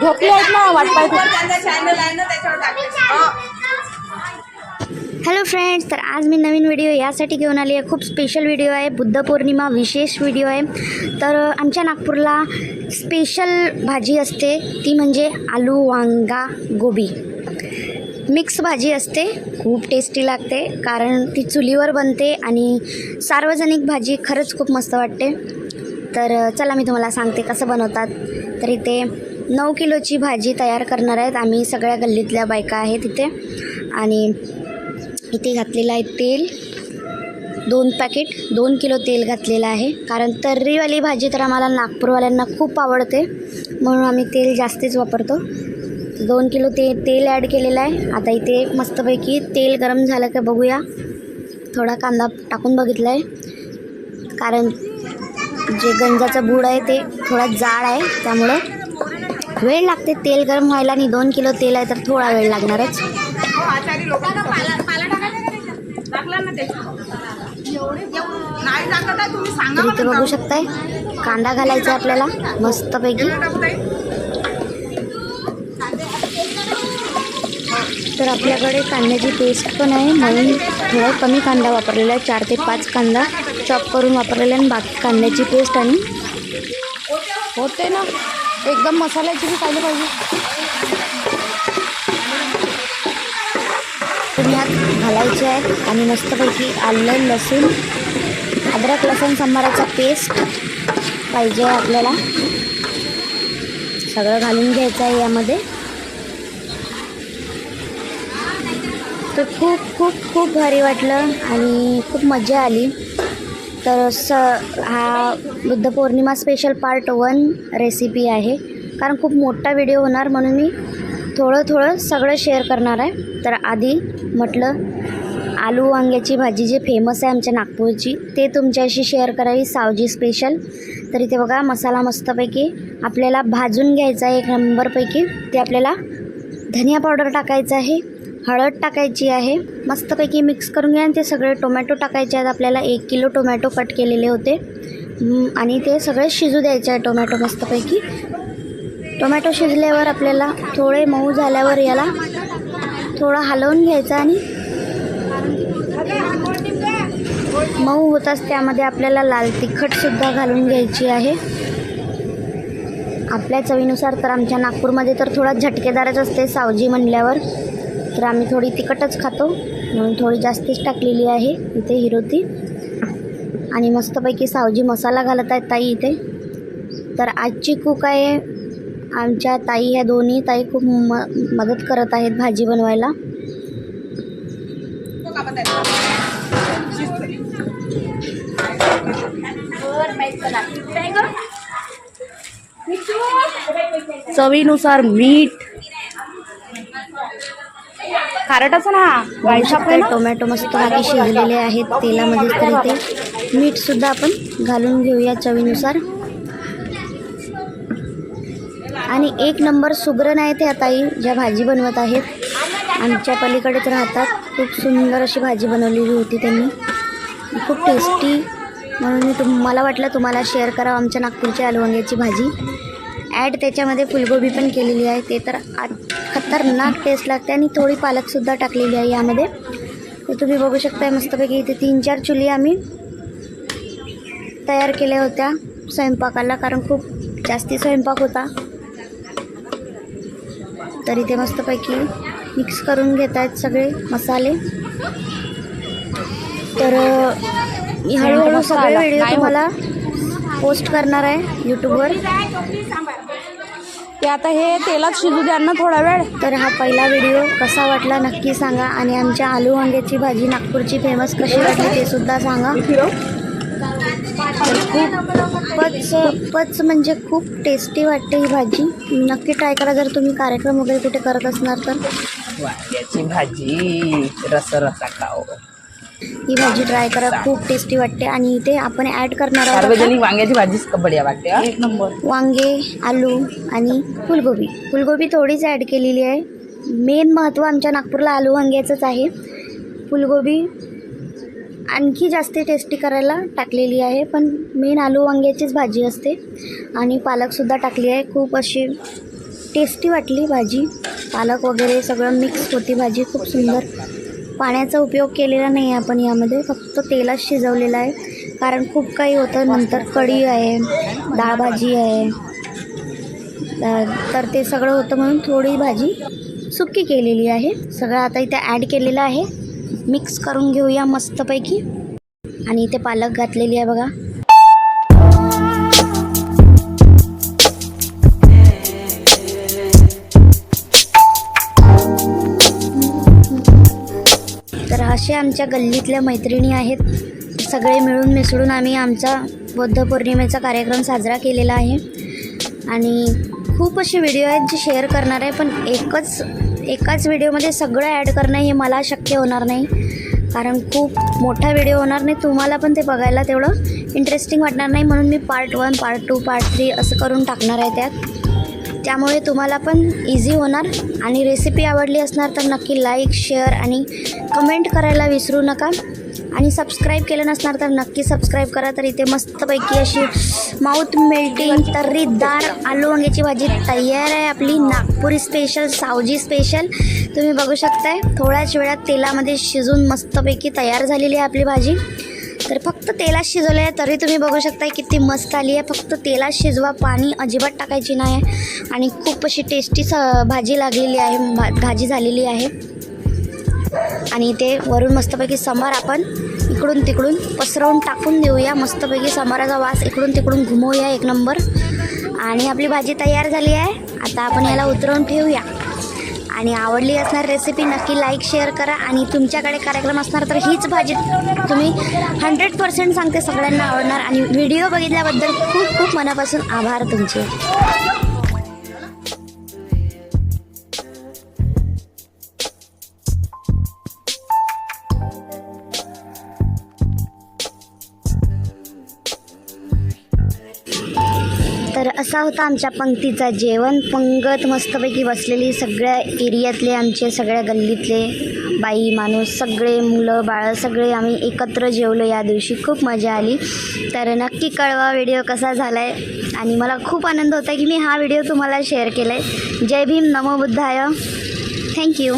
झोपले आहेत ना वाटपाय त्यांचा चॅनल आहे ना त्याच्यावर टाकले हॅलो फ्रेंड्स तर आज मी नवीन व्हिडिओ यासाठी घेऊन आली आहे. खूप स्पेशल व्हिडिओ आहे. बुद्ध पौर्णिमा विशेष व्हिडिओ आहे. तर आमच्या नागपूरला स्पेशल भाजी असते. ती म्हणजे आलू वांगा गोबी. मिक्स भाजी असते. खूप टेस्टी लागते. कारण ती चुलीवर बनते आणि सार्वजनिक भाजी खरंच खूप मस्त वाटते. तर चला मी तुम्हाला सांगते कसं बनवतात. तर इथे नऊ किलोची भाजी तयार करणार आहेत. आम्ही सगळ्या गल्लीतल्या बायका आहेत इथे. आणि इथे घातलेलं आहे तेल. दोन पॅकेट दोन किलो तेल घातलेलं आहे. कारण तर्रीवाली भाजी तर आम्हाला नागपूरवाल्यांना खूप आवडते. म्हणून आम्ही तेल जास्तीच वापरतो. दोन किलो ते तेल ॲड केलेलं आहे. आता इथे मस्तपैकी तेल गरम झालं का बघूया. थोडा कांदा टाकून बघितला आहे कारण जे गंजाचा बूड आहे ते थोडा जाड आहे त्यामुळं वेळ लागते. तेल गरम व्हायला आणि दोन किलो तेल आहे तर थोडा वेळ लागणारच. आहे इथे बघू शकताय कांदा घालायचा आहे आपल्याला मस्तपैकी. तर आपल्याकडे कांद्याची पेस्ट पण आहे म्हणून थोडा कमी कांदा वापरलेला आहे चार ते पाच कांदा. चॉप करून वापरलेलं आणि बाकी कांद्याची पेस्ट आणि होते ना. एकदम मसाल्याची बी पाहिजे पाहिजे. तुम्ही घालायचे आहेत आणि मस्तपैकी आलं लसूण अद्रक लसूण सांबाराचा पेस्ट पाहिजे आहे आपल्याला. सगळं घालून घ्यायचं आहे यामध्ये. तर खूप खूप खूप भारी वाटलं आणि खूप मजा आली. तर स हा Buddha Purnima special part one recipe आहे. कारण खूप मोठा व्हिडिओ होणार म्हणून मी थोडं थोडं सगळं शेअर करणार आहे. तर आधी म्हटलं आलू वांग्याची भाजी जी फेमस आहे आमच्या नागपूरची ते तुमच्याशी शेअर करावी सावजी स्पेशल तर इथे बघा मसाला मस्तपैकी आपल्याला भाजून घ्यायचा आहे एक नंबरपैकी ते आपल्याला धनिया पावडर टाकायचं आहे. हळद टाकायची आहे. मस्तपैकी मिक्स करून घ्या. आणि ते सगळे टोमॅटो टाकायचे आहेत. आपल्याला एक किलो टोमॅटो कट केलेले होते. आणि ते सगळे शिजू द्यायचे आहे टोमॅटो मस्तपैकी. टोमॅटो शिजल्यावर आपल्याला थोडे मऊ झाल्यावर याला थोडा हलवून घ्यायचा आणि मऊ होताच त्यामध्ये आपल्याला लाल तिखटसुद्धा घालून घ्यायची आहे. आपल्या चवीनुसार तर आमच्या नागपूरमध्ये तर थोडा झटकेदारच असते सावजी म्हणल्यावर. तर आम्ही थोडी तिखटच खातो. म्हणून थोडी जास्तीच टाकलेली आहे इथे हिरोती आणि मस्तपैकी सावजी मसाला घालत आहेत ताई इथे. तर आजची कुक आहे आमच्या ताई. ह्या दोन्ही ताई खूप म मदत करत आहेत भाजी बनवायला. चवीनुसार मीठ खारटाचा ना. ना टोमॅटो मस्त भाजी शिजलेले आहेत तेलामध्ये तर इथे मीठसुद्धा आपण घालून घेऊया चवीनुसार. आणि एक नंबर सुगरण आहे ते ताई ज्या भाजी बनवत आहेत. आमच्या पलीकडेच राहतात. खूप सुंदर अशी भाजी बनवलेली होती त्यांनी. खूप टेस्टी म्हणून मी तुम मला वाटलं तुम्हाला शेअर करावं आमच्या नागपूरची आलू वांग्याची भाजी. ॲड त्याच्यामध्ये फुलगोबी पण केलेली आहे. ते तर आ खतरनाक टेस्ट लागते आणि थोडी पालकसुद्धा टाकलेली आहे यामध्ये. तर तुम्ही बघू शकताय मस्तपैकी इथे तीन चार चुली आम्ही तयार केल्या होत्या स्वयंपाकाला कारण खूप जास्ती स्वयंपाक होता. तर इथे मस्तपैकी मिक्स करून घेत आहेत सगळे मसाले. तर मी हळूहळू सगळे व्हिडिओ तुम्हाला पोस्ट करणार आहे यूट्यूबवर ते आता हे तेलात शिजू द्या ना थोडा वेळ. तर हा पहिला व्हिडिओ कसा वाटला नक्की सांगा आणि आमच्या आलू वांग्याची भाजी नागपूरची फेमस कशी वाटली ते सुद्धा सांगा. खूपच खूपच म्हणजे खूप टेस्टी वाटते ही भाजी. नक्की ट्राय करा जर तुम्ही कार्यक्रम वगैरे कुठे करत असणार तर. वांग्याची भाजी रस रसा खाओ. ही भाजी ट्राय करा खूप टेस्टी वाटते. आणि इथे आपण ॲड करणार आहोत सार्वजनिक वांग्याची भाजीच बढिया वाटते हा? एक नंबर. वांगे आलू आणि फुलगोबी. फुलगोबी थोडीच ॲड केलेली आहे. मेन महत्त्व आमच्या नागपूरला आलू वांग्याचंच आहे. फुलगोबी आणखी जास्ती टेस्टी करायला टाकलेली आहे पण मेन आलू वांग्याचीच भाजी असते. आणि पालकसुद्धा टाकली आहे. खूप अशी टेस्टी वाटली भाजी. पालक वगैरे सगळं मिक्स होती भाजी. खूप सुंदर. पाण्याचा उपयोग केलेला नाही आहे आपण यामध्ये. फक्त तेलात शिजवलेला आहे. कारण खूप काही होतं. नंतर कढी आहे डाळ भाजी आहे. तर ते सगळं होतं म्हणून थोडी भाजी सुक्की केलेली आहे. सगळं आता इथे ॲड केलेलं आहे. मिक्स करून घेऊया मस्तपैकी. आणि इथे पालक घातलेली आहे बघा. तर आमच्या गल्लीतल्या मैत्रिणी आहेत. सगळे मिळून मिसळून आम्ही आमचा बौद्ध पौर्णिमेचा कार्यक्रम साजरा केलेला आहे. आणि खूप असे व्हिडिओ आहेत जे शेअर करणार आहे पण एकच एकाच व्हिडिओमध्ये सगळं ॲड करणं हे मला शक्य होणार नाही. कारण खूप मोठा व्हिडिओ होणार नाही तुम्हाला पण ते बघायला तेवढं इंटरेस्टिंग वाटणार नाही म्हणून मी part one part two part three असं करून टाकणार आहे त्यात. त्यामुळे तुम्हाला पण इझी होणार. आणि रेसिपी आवडली असणार तर नक्की लाईक शेअर आणि कमेंट करायला विसरू नका. आणि सबस्क्राईब केलं नसणार तर नक्की सबस्क्राईब करा. तर इथे मस्तपैकी अशी माउथ मेल्टिंग तर्रीदार आलू वांग्याची भाजी तयार आहे आपली. नागपुरी स्पेशल सावजी स्पेशल तुम्ही बघू शकताय थोड्याच वेळात तेलामध्ये शिजून मस्तपैकी तयार झालेली आहे आपली भाजी. तर फक्त तेलात शिजवलं आहे तरी तुम्ही बघू शकता किती मस्त आली आहे. फक्त तेलात शिजवा पाणी अजिबात टाकायची नाही आहे आणि खूप अशी टेस्टी स भाजी लागलेली आहे भा भाजी झालेली आहे. आणि ते वरून मस्तपैकी समर आपण इकडून तिकडून पसरवून टाकून देऊया. मस्तपैकी समराचा वास इकडून तिकडून घुमवूया एक नंबर. आणि आपली भाजी तयार झाली आहे. आता आपण याला उतरवून ठेवूया. आणि आवडली असणार रेसिपी नक्की लाईक शेअर करा. आणि तुमच्याकडे कार्यक्रम असणार तर हीच भाजी तुम्ही हंड्रेड पर्सेंट सांगते सगळ्यांना आवडणार. आणि व्हिडिओ बघितल्याबद्दल खूप खूप मनापासून आभार तुमचे. तर असा होता आमच्या पंक्तीचा जेवण. पंगत मस्तपैकी बसलेली सगळ्या एरियातले आमचे सगळ्या गल्लीतले बाई माणूस सगळे मुलं बाळं सगळे आम्ही एकत्र जेवलो या दिवशी. खूप मजा आली. तर नक्की कळवा व्हिडिओ कसा झाला आहे आणि मला खूप आनंद होता की मी हा व्हिडिओ तुम्हाला शेअर केला आहे जय भीम नमो बुद्धाय. थँक्यू